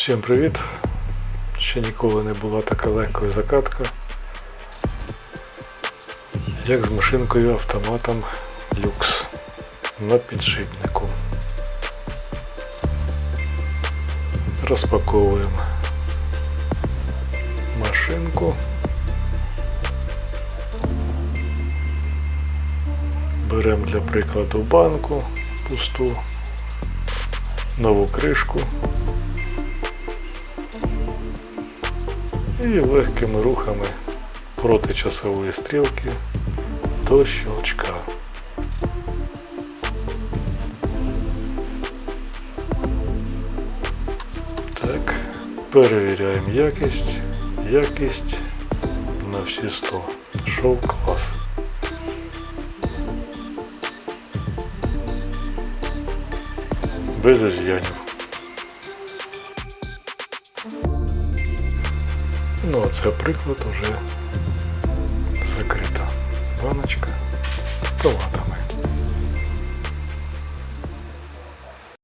Всім привіт! Ще ніколи не була така легкою закатка, як з машинкою автоматом люкс на підшипнику. Розпаковуємо машинку. Беремо для прикладу банку пусту, нову кришку і легкими рухами проти часової стрілки до щелчка. Так, перевіряємо якість, якість на всі 100. Шов клас. Без из'янів. Ну, а це приклад уже закрита баночка томатом.